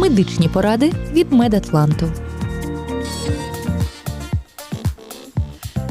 Медичні поради від Медатланту.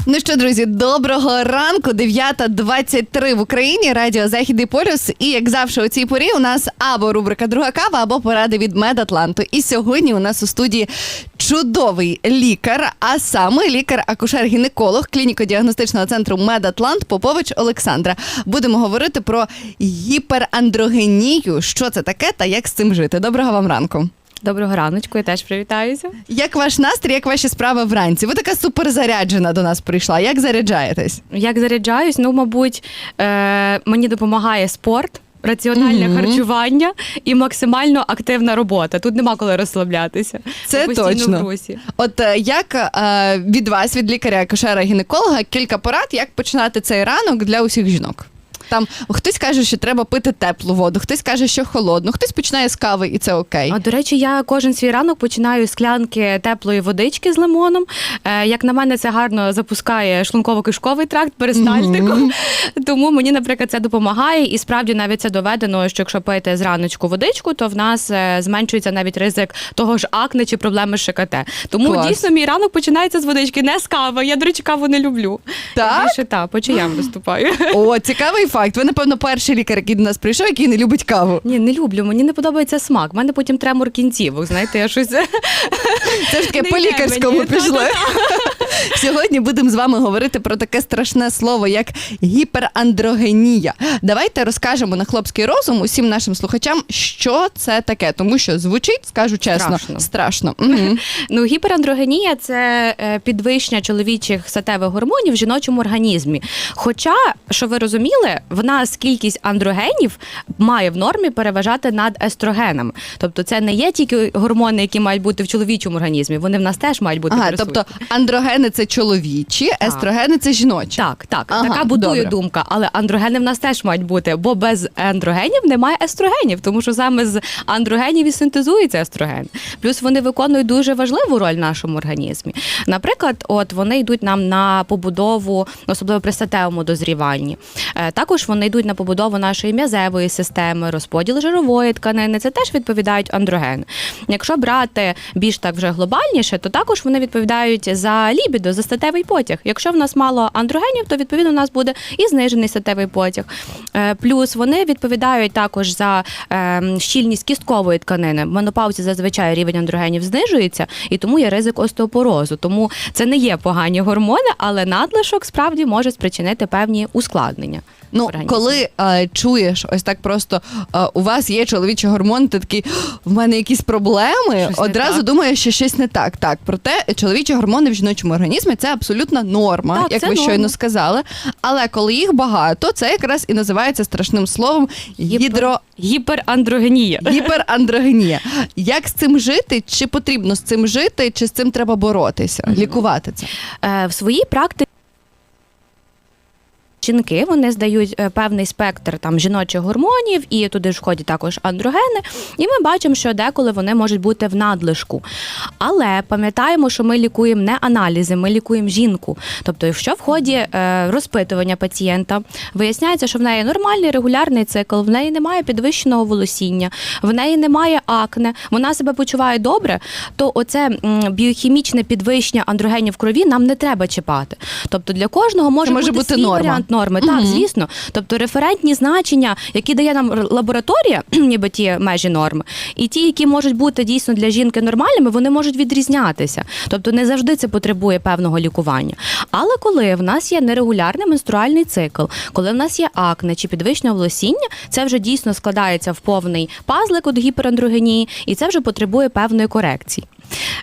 Ну що, друзі, доброго ранку, 9.23 в Україні, радіо Західний полюс. І як завжди, у цій порі у нас або рубрика Друга кава, або поради від Медатланту. І сьогодні у нас у студії чудовий лікар, а саме лікар-акушер-гінеколог клініко-діагностичного центру Медатлант Попович Олександра. Будемо говорити про гіперандрогенію. Що це таке та як з цим жити. Доброго вам ранку. Доброго раночку, я теж привітаюся. Як ваш настрій, як ваші справи вранці? Ви така суперзаряджена до нас прийшла. Як заряджаєтесь? Як заряджаюсь, ну, мабуть, е- мені допомагає спорт. Раціональне Мгм. харчування і максимально активна робота. Тут нема коли розслаблятися. Це точно. в русі. От е, як е, від вас, від лікаря, акушера гінеколога, кілька порад, як починати цей ранок для усіх жінок? Там хтось каже, що треба пити теплу воду, хтось каже, що холодну, хтось починає з кави, і це окей. А до речі, я кожен свій ранок починаю з склянки теплої водички з лимоном. Е, як на мене, це гарно запускає шлунково-кишковий тракт, перистальтику. Тому мені, наприклад, це допомагає, і справді навіть це доведено, що якщо пити зраночку водичку, то в нас е, зменшується навіть ризик того ж акне чи проблеми з ШКТ. Тому Клас. дійсно мій ранок починається з водички, не з кави. Я, до речі, каву не люблю. Так? Я Більше та по чаям виступаю. О, цікавий факт. Ви, напевно, перший лікар, який до нас прийшов, який не любить каву. Ні, не люблю. Мені не подобається смак. У мене потім тремор кінцівок. Знаєте, я щось Це ж таке Не по йде лікарському мені. пішли. Сьогодні будемо з вами говорити про таке страшне слово, як гіперандрогенія. Давайте розкажемо на хлопський розум усім нашим слухачам, що це таке, тому що звучить, скажу чесно, страшно. Ну, гіперандрогенія це е, підвищення чоловічих статевих гормонів в жіночому організмі. Хоча, що ви розуміли, в нас кількість андрогенів має в нормі переважати над естрогенами. Тобто, це не є тільки гормони, які мають бути в чоловічому організмі. Вони в нас теж мають бути Ага, присутні. тобто андрогени це чоловічі, естрогени це жіночі. Так, так, Ага, така будує добре. думка, але андрогени в нас теж мають бути, бо без андрогенів немає естрогенів, тому що саме з андрогенів і синтезується естроген. Плюс вони виконують дуже важливу роль в нашому організмі. Наприклад, от вони йдуть нам на побудову, особливо при статевому дозріванні. Е, Також вони йдуть на побудову нашої м'язевої системи, розподіл жирової тканини. Це теж відповідають андрогени. Якщо брати більш так вже глобальніше, то також вони відповідають за лібідо, за статевий потяг. Якщо в нас мало андрогенів, то відповідно у нас буде і знижений статевий потяг. Е, Плюс вони відповідають також за е, щільність кісткової тканини. В менопаузі зазвичай рівень андрогенів знижується, і тому є ризик остеопорозу. Тому це не є погані гормони, але надлишок справді може спричинити певні ускладнення. Ну, коли е, чуєш, ось так просто е, у вас є чоловічі гормони, ти такий в мене якісь проблеми. Щось одразу думаєш, що щось не так. Так, проте чоловічі гормони в жіночому організмі це абсолютна норма, Так, як ви щойно сказали. Але коли їх багато, це якраз і називається страшним словом гідро. Гіперандрогенія. Гіперандрогенія. Як з цим жити? Чи потрібно з цим жити, чи з цим треба боротися, лікувати це? Е, в своїй практиці. Жінки вони здають е, певний спектр там жіночих гормонів, і туди ж входять також андрогени. І ми бачимо, що деколи вони можуть бути в надлишку. Але пам'ятаємо, що ми лікуємо не аналізи, ми лікуємо жінку. Тобто, якщо в ході е, розпитування пацієнта виясняється, що в неї нормальний регулярний цикл, в неї немає підвищеного волосіння, в неї немає акне, вона себе почуває добре, то оце біохімічне підвищення андрогенів в крові нам не треба чіпати. Тобто для кожного може, може бути, бути свій норма. варіант норми. Так, звісно. Тобто референтні значення, які дає нам лабораторія, ніби ті межі норми, і ті, які можуть бути дійсно для жінки нормальними, вони можуть відрізнятися. Тобто не завжди це потребує певного лікування. Але коли в нас є нерегулярний менструальний цикл, коли в нас є акне чи підвищення волосіння, це вже дійсно складається в повний пазлик від гіперандрогенії, і це вже потребує певної корекції.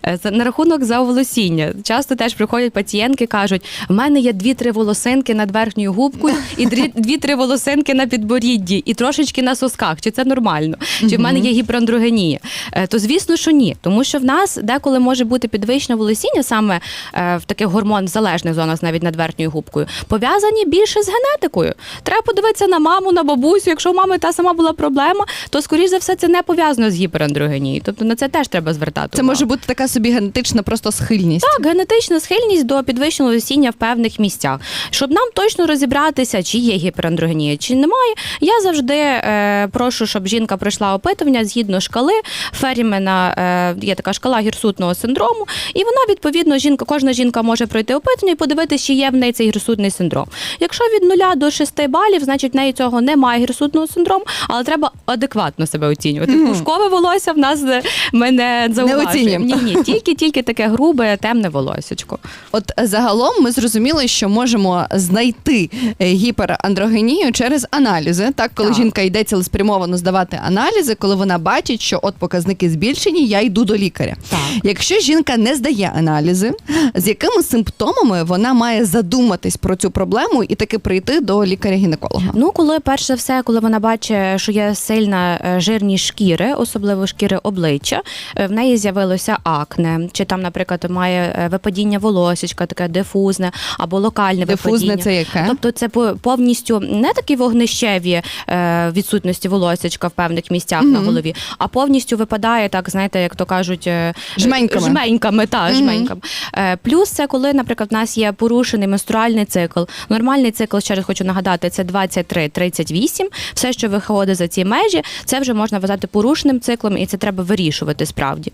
Е, за- На рахунок заоволосіння. Часто теж приходять пацієнтки, кажуть: в мене є дві-три волосинки над верхньою губкою і дві- дві-три волосинки на підборідді, і трошечки на сосках. Чи це нормально? Чи в мене є гіперандрогенія? Е, То звісно, що ні, тому що в нас деколи може бути підвищене волосіння саме е, в таких гормон залежних зонах, навіть над верхньою губкою, пов'язані більше з генетикою. Треба подивитися на маму, на бабусю. Якщо у мами та сама була проблема, то скоріш за все це не пов'язано з гіперандрогенією. Тобто на це теж треба звертати. Це увагу. може бути бути така собі генетична просто схильність. Так, генетична схильність до підвищеного висіння в певних місцях. Щоб нам точно розібратися, чи є гіперандрогенія, чи немає, я завжди е, прошу, щоб жінка пройшла опитування згідно шкали Ферімена. Е, є така шкала гірсутного синдрому, і вона відповідно жінка, кожна жінка може пройти опитування і подивитися, чи є в неї цей гірсутний синдром. Якщо від 0 до 6 балів, значить в неї цього немає гірсутного синдрому, але треба адекватно себе оцінювати. Пушкове волосся в нас е, ми не зауважуємо. Ні, ні, тільки тільки таке грубе, темне волосечко. От загалом ми зрозуміли, що можемо знайти е, гіперандрогенію через аналізи. Так, коли Так. жінка йде цілеспрямовано здавати аналізи, коли вона бачить, що от показники збільшені, я йду до лікаря. Так. Якщо жінка не здає аналізи, з якими симптомами вона має задуматись про цю проблему і таки прийти до лікаря-гінеколога? Ну, коли перш за все, коли вона бачить, що є сильна е, жирність шкіри, особливо шкіри обличчя, е, в неї з'явилося акне, чи там, наприклад, має е, випадіння волосечка, таке дифузне або локальне Дифузне випадіння. це яке? Тобто це повністю не такі вогнищеві е, відсутності волосечка в певних місцях на голові, а повністю випадає так, знаєте, як то кажуть, е, Жменьками. жменьками, та, Мгм. жменьками. Е, Плюс це коли, наприклад, в нас є порушений менструальний цикл. Нормальний цикл, ще раз хочу нагадати, це 23-38. Все, що виходить за ці межі, це вже можна вважати порушеним циклом, і це треба вирішувати справді.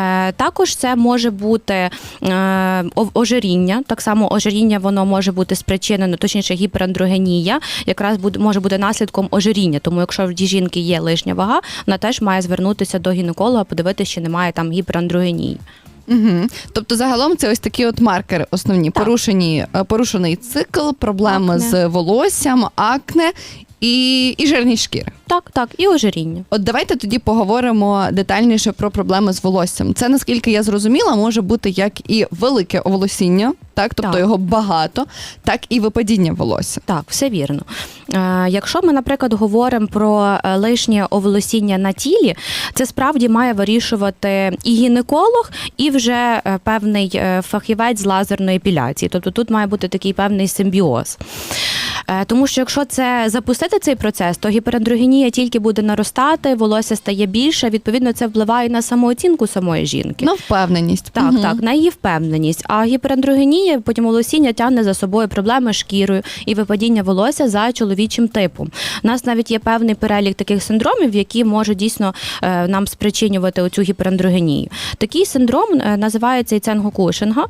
Е, Також це може бути е, ожиріння. Так само ожиріння воно може бути спричинено, точніше, гіперандрогенія, якраз може бути наслідком ожиріння. Тому, якщо в жінки є лишня вага, вона теж має звернутися до гінеколога, подивитися, чи немає там гіперандрогенії. Угу. Тобто, загалом це ось такі от маркери основні: Так. порушені, е, порушений цикл, проблеми Акне. з волоссям, акне і, і жирність шкіри. Так, так, і ожиріння. От давайте тоді поговоримо детальніше про проблеми з волоссям. Це наскільки я зрозуміла, може бути як і велике оволосіння, так тобто Так. його багато, так і випадіння волосся. Так, все вірно. Е, якщо ми, наприклад, говоримо про е, лишнє оволосіння на тілі, це справді має вирішувати і гінеколог, і вже е, певний е, фахівець з лазерної епіляції. Тобто тут має бути такий певний симбіоз. Е, Тому що якщо це запустити цей процес, то гіперандрогенія тільки буде наростати, волосся стає більше. Відповідно, це впливає на самооцінку самої жінки. На впевненість. Так, Мгм. так, на її впевненість. А гіперандрогенія, потім волосіння тягне за собою проблеми з шкірою і випадіння волосся за чоловічим типом. У нас навіть є певний перелік таких синдромів, які можуть дійсно е, нам спричинювати оцю гіперандрогенію. Такий синдром е, називається Іценго Кушинга.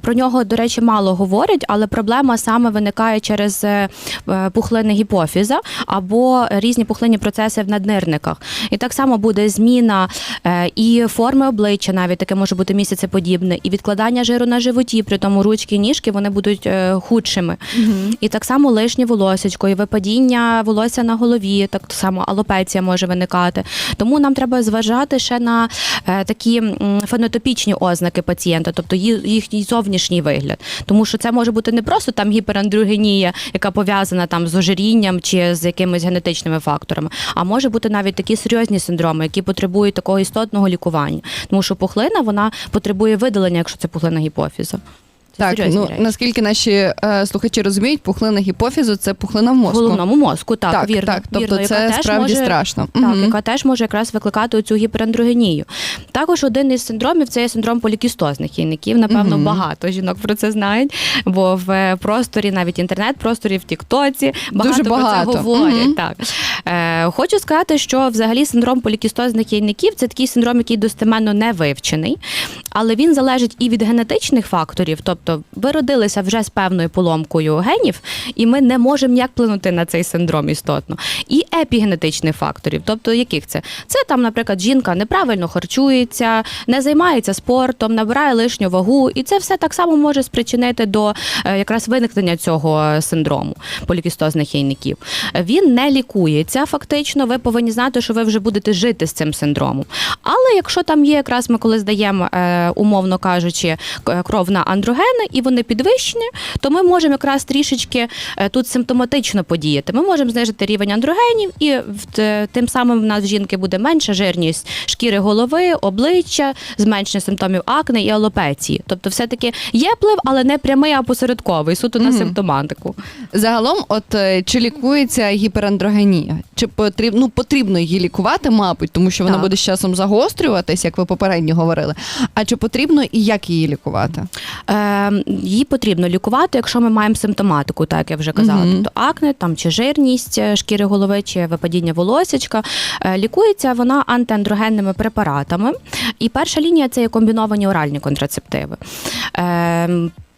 Про нього, до речі, мало говорять, але проблема саме виникає через е, е, пухлини гіпофіза або різні пухлинні процеси в наднирниках. І так само буде зміна е, і форми обличчя, навіть таке може бути місяцеподібне, і відкладання жиру на животі, при тому ручки і ніжки вони будуть е, худшими. І так само лишнє волосечко, і випадіння волосся на голові, так само алопеція може виникати. Тому нам треба зважати ще на такі м, фенотипічні ознаки пацієнта, тобто їхній зовнішній вигляд. Тому що це може бути не просто там гіперандрогенія, яка пов'язана там з ожирінням чи з якимись генетичними факторами, а може бути навіть такі серйозні синдроми, які потребують такого істотного лікування. Тому що пухлина вона потребує видалення, якщо це пухлина гіпофіза. Це Так, серйозні ну речі. наскільки наші е, слухачі розуміють, пухлина гіпофізу це пухлина в В мозку. головному мозку, так, так, вірно. так. Тобто вірно, це справді може- страшно. Так, Мгм. яка теж може якраз викликати цю гіперандрогенію. Також один із синдромів це є синдром полікістозних яйників. Напевно, Мгм. багато жінок про це знають, бо в е, просторі, навіть інтернет-просторі, в Тіктоці багато, Дуже багато. про це говорять. Мгм. Так. Е, хочу сказати, що взагалі синдром полікістозних яйників це такий синдром, який достеменно не вивчений, але він залежить і від генетичних факторів, тобто ви родилися вже з певною поломкою генів, і ми не можемо ніяк вплинути на цей синдром істотно. І епігенетичних факторів, тобто яких це? Це там, наприклад, жінка неправильно харчується, не займається спортом, набирає лишню вагу, і це все так само може спричинити до е, якраз виникнення цього синдрому полікістозних яйників. Він не лікується фактично. Ви повинні знати, що ви вже будете жити з цим синдромом. Але якщо там є, якраз ми коли здаємо, е, умовно кажучи, кров на андроген, гормони і вони підвищені, то ми можемо якраз трішечки е, тут симптоматично подіяти. Ми можемо знижити рівень андрогенів, і тим самим в нас в жінки буде менша жирність шкіри голови, обличчя, зменшення симптомів акне і алопеції. Тобто, все-таки є вплив, але не прямий, а посередковий, суто на Мгм. симптоматику. Загалом, от е, чи лікується гіперандрогенія? Чи потрібно, ну, потрібно її лікувати, мабуть, тому що вона Так. буде з часом загострюватись, як ви попередньо говорили. А чи потрібно і як її лікувати? Е, її потрібно лікувати, якщо ми маємо симптоматику, так як я вже казала. угу. Тобто акне, там чи жирність е, шкіри голови, чи випадіння волосячка. Е, лікується вона антиандрогенними препаратами. І перша лінія це є комбіновані оральні контрацептиви.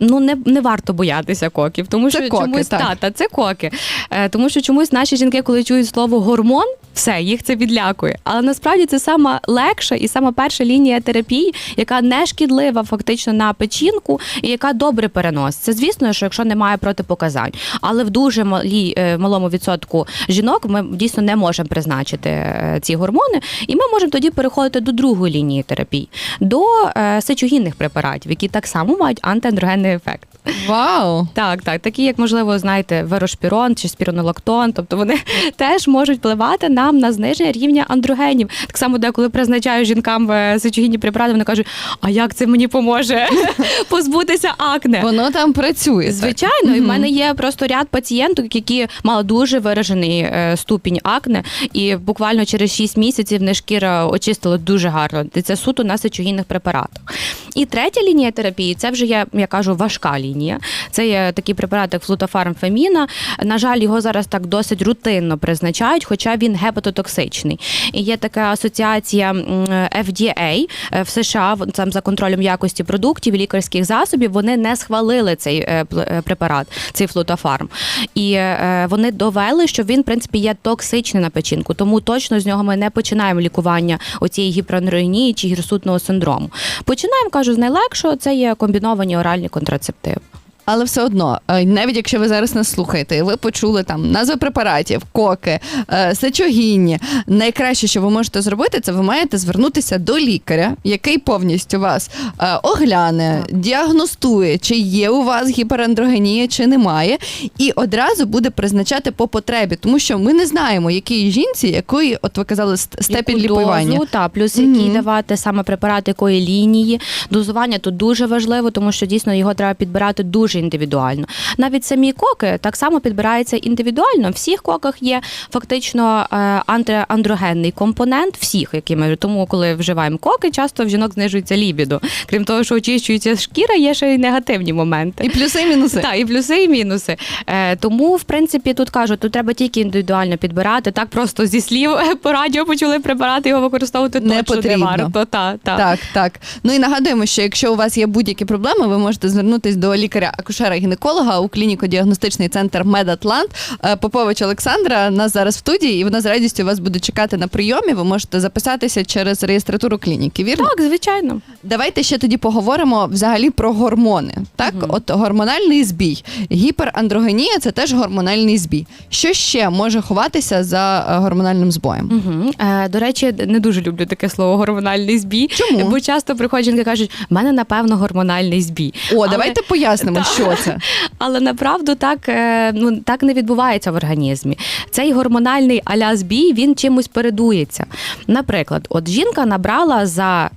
Ну, не, не варто боятися коків, тому Це що коки, чомусь так. та, та це коки. Е, тому що чомусь наші жінки, коли чують слово гормон, все, їх це відлякує. Але насправді це сама легша і сама перша лінія терапії, яка не шкідлива фактично на печінку і яка добре переносить. Це звісно, що якщо немає протипоказань, але в дуже малі, е, малому відсотку жінок ми дійсно не можемо призначити е, ці гормони, і ми можемо тоді переходити до другої лінії терапії, до е, сечогінних препаратів, які так само мають антиандрогенний ефект. Вау! Так, так, такі, як можливо, знаєте, верошпірон чи спіронолактон, тобто вони теж можуть впливати нам на зниження рівня андрогенів. Так само, деколи призначаю жінкам е, сечогінні препарати, вони кажуть, а як це мені поможе позбутися акне? Воно там працює. Звичайно, і в мене є просто ряд пацієнток, які мали дуже виражений е, ступінь акне, і буквально через 6 місяців не шкіра очистила дуже гарно. Це суто на сечогінних препаратах. І третя лінія терапії це вже є, я кажу, важка лінія. Це є такий препарат, як флутофарм феміна. На жаль, його зараз так досить рутинно призначають, хоча він гепатотоксичний. І є така асоціація FDA е, в США, там за контролем якості продуктів і лікарських засобів. Вони не схвалили цей е, е, препарат, цей флутофарм. І вони довели, що він, в принципі, є токсичний на печінку. Тому точно з нього ми не починаємо лікування оцієї гіперандрогенії чи гірсутного синдрому. Починаємо, кажу, з найлегшого це є комбіновані оральні контрацептиви. Але все одно, е, навіть якщо ви зараз нас слухаєте, і ви почули там назви препаратів, коки, е, сечогінні, найкраще, що ви можете зробити, це ви маєте звернутися до лікаря, який повністю вас е, огляне, діагностує, чи є у вас гіперандрогенія, чи немає, і одразу буде призначати по потребі, тому що ми не знаємо, якій жінці, якої, от ви казали, ст- степінь Яку ліпування. Дозу, та, плюс які давати саме препарат якої лінії. Дозування тут дуже важливо, тому що дійсно його треба підбирати дуже індивідуально. Навіть самі коки так само підбираються індивідуально. Всіх коках є фактично е, антиандрогенний компонент, всіх, які ми тому, коли вживаємо коки, часто в жінок знижується лібідо. Крім того, що очищується шкіра, є ще й негативні моменти. І плюси, і мінуси. Так, і плюси, і мінуси. Е, тому, в принципі, тут кажуть, тут треба тільки індивідуально підбирати. Так просто зі слів по радіо почали препарати його використовувати Не точно потрібно. не варто. Та, та. Так, так. Ну і нагадуємо, що якщо у вас є будь-які проблеми, ви можете звернутися до лікаря-акушера-гінеколога у клініко-діагностичний центр Медатлант Е, Попович Олександра. Нас зараз в студії, і вона з радістю вас буде чекати на прийомі. Ви можете записатися через реєстратуру клініки. Вірно? Так, звичайно. Давайте ще тоді поговоримо взагалі про гормони. Так, от гормональний збій, гіперандрогенія це теж гормональний збій. Що ще може ховатися за е, гормональним збоєм? Угу. Е, до речі, не дуже люблю таке слово гормональний збій. Чому? Бо часто приходять жінки кажуть, в мене напевно гормональний збій. О, Але- давайте пояснимо, що це. Але направду так, е, ну, так не відбувається в організмі. Цей гормональний аля збій він чимось передується. Наприклад, от жінка набрала за.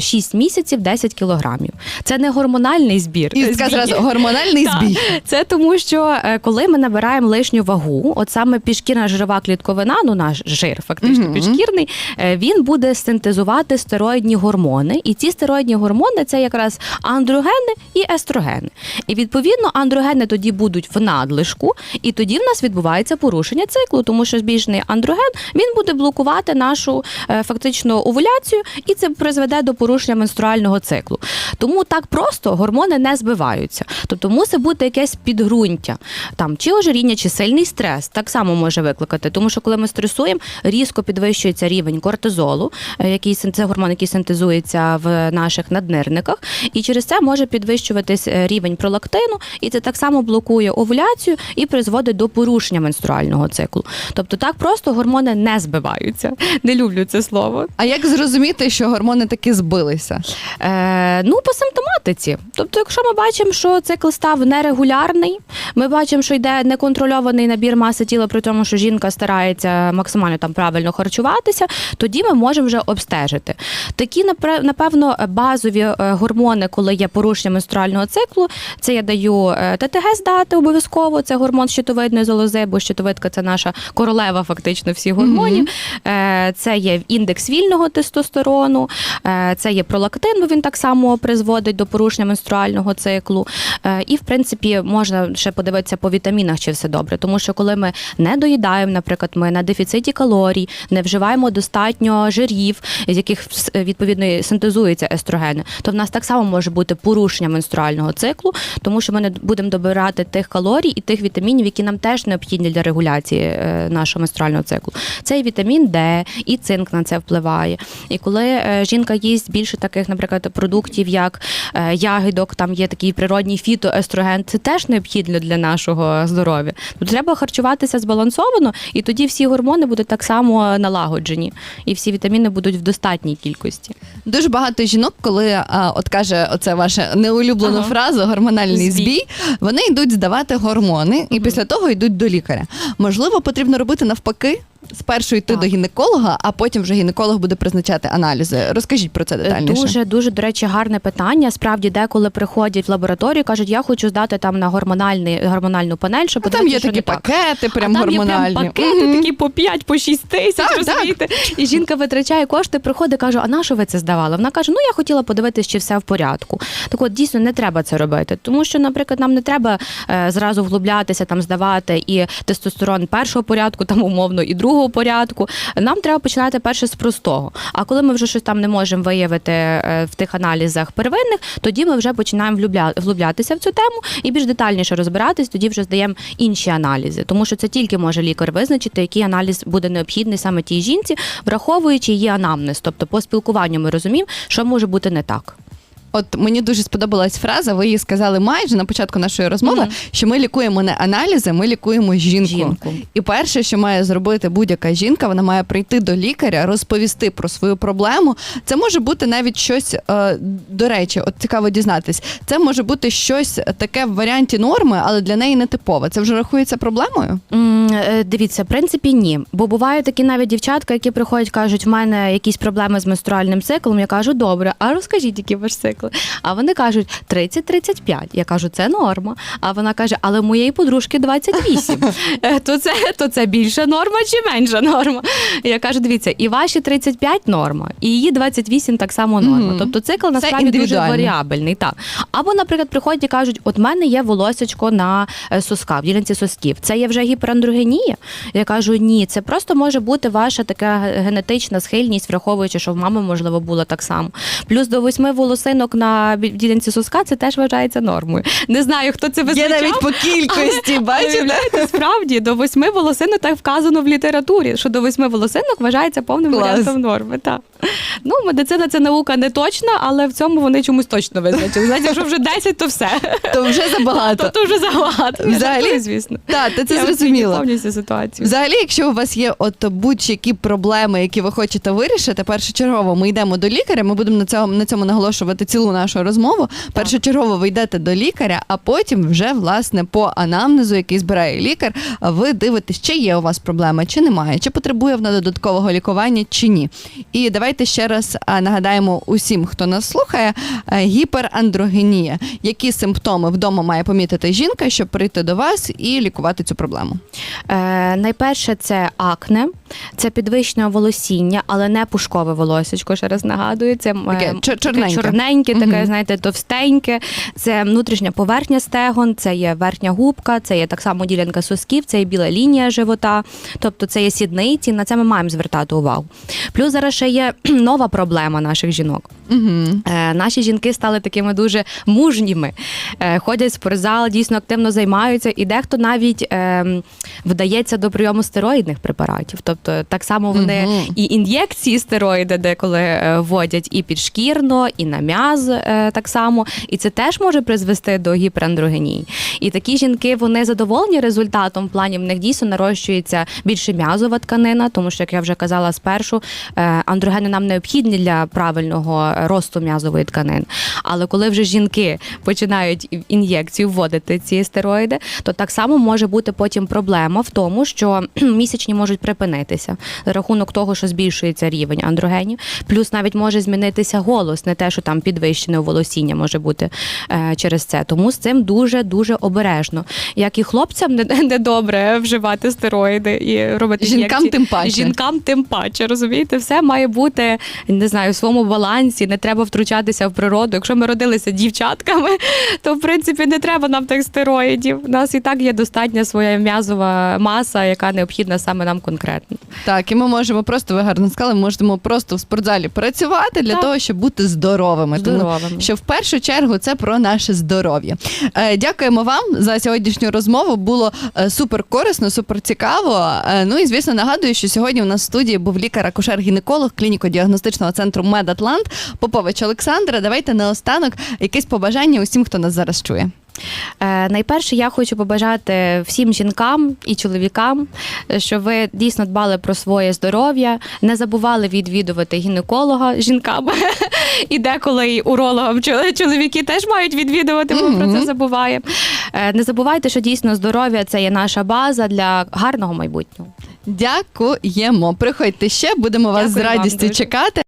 6 місяців 10 кілограмів. Це не гормональний збір. І зразу гормональний збій. Це тому, що е, коли ми набираємо лишню вагу, от саме підшкірна жирова клітковина, ну наш жир, фактично Мгм. підшкірний, е, він буде синтезувати стероїдні гормони. І ці стероїдні гормони це якраз андрогени і естрогени. І відповідно андрогени тоді будуть в надлишку, і тоді в нас відбувається порушення циклу, тому що збільшений андроген він буде блокувати нашу е, фактично овуляцію, і це призведе до порушення менструального циклу. Тому так просто гормони не збиваються. Тобто мусить бути якесь підґрунтя, там чи ожиріння, чи сильний стрес так само може викликати. Тому що коли ми стресуємо, різко підвищується рівень кортизолу, е, який це гормон, який синтезується в наших наднирниках, і через це може підвищуватись е, рівень пролактину, і це так само блокує овуляцію і призводить до порушення менструального циклу. Тобто так просто гормони не збиваються. Не люблю це слово. А як зрозуміти, що гормони таки збилися? Е, ну, по симптоматиці. Тобто, якщо ми бачимо, що цикл став нерегулярний, ми бачимо, що йде неконтрольований набір маси тіла, при тому, що жінка старається максимально там правильно харчуватися, тоді ми можемо вже обстежити. Такі, напевно, базові е, гормони, коли є порушення менструального циклу, це я даю е, ТТГ здати обов'язково, це гормон щитовидної залози, бо щитовидка це наша королева, фактично всіх гормонів. Е, Це є індекс вільного тестостерону, це є пролактин, бо він так само призводить до порушення менструального циклу. Е, І, в принципі, можна ще подивитися по вітамінах, чи все добре. Тому що коли ми не доїдаємо, наприклад, ми на дефіциті калорій, не вживаємо достатньо жирів, з яких відповідно синтезуються естрогени, то в нас так само може бути порушення менструального циклу, тому що ми не будемо добирати тих калорій і тих вітамінів, які нам теж необхідні для регуляції е, нашого менструального циклу. Це і вітамін Д, і цинк на це впливає. І коли е, жінка їсть більше таких, наприклад, продуктів, як е, ягідок, там є такий природній фітоестроген, це теж необхідно для нашого здоров'я. Тобто треба харчуватися збалансовано, і тоді всі гормони будуть так само налагоджені, і всі вітаміни будуть в достатній кількості. Дуже багато жінок, коли а, от каже оце ваша неулюблену Ага. фразу гормональний збій. Збій. вони йдуть здавати гормони і після того йдуть до лікаря. Можливо, потрібно робити навпаки. Спершу йти Так. до гінеколога, а потім вже гінеколог буде призначати аналізи. Розкажіть про це детальніше. Дуже дуже до речі, гарне питання. Справді, деколи приходять в лабораторію, кажуть, я хочу здати там на гормональний гормональну панель, щоб А там є що такі так. пакети, прям а там гормональні. Є прям пакети, такі по 5, по 6 тисяч, Так, розумієте? І жінка витрачає кошти, приходить, каже: а на що ви це здавали? Вона каже: Ну я хотіла подивитися, чи все в порядку. Так от дійсно не треба це робити, тому що, наприклад, нам не треба е, зразу вглублятися, там здавати і тестостерон першого порядку, там умовно, і другого порядку. Нам треба починати перше з простого. А коли ми вже щось там не можемо виявити е, в тих аналізах первинних, тоді ми вже починаємо влюбля... влюблятися в цю тему і більш детальніше розбиратись, тоді вже здаємо інші аналізи, тому що це тільки може лікар визначити, який аналіз буде необхідний саме тій жінці, враховуючи її анамнез. Тобто по спілкуванню ми розуміємо, що може бути не так. От мені дуже сподобалась фраза. Ви її сказали майже на початку нашої розмови, Мгм. що ми лікуємо не аналізи, ми лікуємо жінку. Жінку. І перше, що має зробити будь-яка жінка, вона має прийти до лікаря, розповісти про свою проблему. Це може бути навіть щось е, до речі, от цікаво дізнатись. Це може бути щось таке в варіанті норми, але для неї не типове. Це вже рахується проблемою. Е, Дивіться, в принципі, ні. Бо бувають такі навіть дівчатка, які приходять, кажуть, в мене якісь проблеми з менструальним циклом. Я кажу, добре, а розкажіть, який ваш цикл? А вони кажуть 30-35. Я кажу, це норма. А вона каже, але моєї подружки 28. Е, То це, то це більша норма чи менша норма? Я кажу, дивіться, і ваші 35 норма, і її 28 так само норма. Мгм. Тобто цикл насправді дуже варіабельний. Так. Або, наприклад, приходять і кажуть, от в мене є волосечко на е, сосках, в ділянці сосків. Це є вже гіперандрогенія. Я кажу, ні, це просто може бути ваша така генетична схильність, враховуючи, що в мами, можливо, було так само. Плюс до восьми волосинок на ділянці соска це теж вважається нормою. Не знаю, хто це Є визначав. навіть по кількості, бачите? справді до восьми волосинок так вказано в літературі, що до восьми волосинок вважається повним Клас. варіантом норми. Так. Ну, медицина це наука не точна, але в цьому вони чомусь точно визначили. Знаєте, якщо вже 10, то все. То вже забагато. То, то вже забагато. Взагалі? жартую, звісно. Так, ти це Я оцінюю зрозуміла. повністю ситуацію. Взагалі, якщо у вас є от будь-які проблеми, які ви хочете вирішити, першочергово ми йдемо до лікаря. Ми будемо на цьому на цьому наголошувати цілу нашу розмову. Першочергово ви йдете до лікаря, а потім вже власне по анамнезу, який збирає лікар, ви дивитесь, чи є у вас проблема, чи немає, чи потребує вона додаткового лікування, чи ні. І давайте ще раз нагадаємо усім, хто нас слухає, е, гіперандрогенія. Які симптоми вдома має помітити жінка, щоб прийти до вас і лікувати цю проблему? Е, найперше це акне, це підвищення волосіння, але не пушкове волосечко, ще раз нагадую. Це е, Таке чор- таке чорненьке. Чорненьке, таке, Мгм. знаєте, товстеньке. Це внутрішня поверхня стегон, це є верхня губка, це є так само ділянка сосків, це є біла лінія живота, тобто це є сідниці. На це ми маємо звертати увагу. Плюс зараз ще є нова проблема наших жінок. Угу. Е, Наші жінки стали такими дуже мужніми, Е, ходять в спортзал, дійсно активно займаються, і дехто навіть ем, вдається до прийому стероїдних препаратів. Тобто так само вони Мгм. і ін'єкції стероїди деколи е, вводять і підшкірно, і на м'яз е, так само. І це теж може призвести до гіперандрогенії. І такі жінки вони задоволені результатом в плані в них дійсно нарощується більше м'язова тканина, тому що, як я вже казала спершу, е, андрогени нам необхідні для правильного росту м'язової тканини. Але коли вже жінки починають в ін'єкцію вводити ці стероїди, то так само може бути потім проблема в тому, що місячні можуть припинитися за рахунок того, що збільшується рівень андрогенів. Плюс навіть може змінитися голос, не те, що там підвищене волосіння може бути е, через це. Тому з цим дуже дуже обережно. Як і хлопцям не, не вживати стероїди і робити Жінкам ін'єкції. тим паче. Жінкам тим паче, розумієте, все має бути не знаю, в своєму балансі, не треба втручатися в природу. Якщо ми родилися дівчатками, то в принципі не треба нам тих стероїдів. У нас і так є достатня своя м'язова маса, яка необхідна саме нам конкретно. Так, і ми можемо просто, ви гарно сказали, ми можемо просто в спортзалі працювати для Так. того, щоб бути здоровими. Тому Здоровими. що в першу чергу це про наше здоров'я. Е, дякуємо вам за сьогоднішню розмову. Було е, супер корисно, супер цікаво. Е, ну і звісно, нагадую, що сьогодні у нас в студії був лікар-акушер-гінеколог клініко-діагностичного центру Медатлант Попович Олександра. Давайте наостанок якесь побажання усім, хто нас зараз чує. Е, найперше, я хочу побажати всім жінкам і чоловікам, щоб ви дійсно дбали про своє здоров'я, не забували відвідувати гінеколога жінкам. І деколи і урологам чоловіки теж мають відвідувати, бо про це забуваємо. Е, Не забувайте, що дійсно здоров'я це є наша база для гарного майбутнього. Дякуємо. Приходьте ще, будемо вас Дякую з радістю чекати.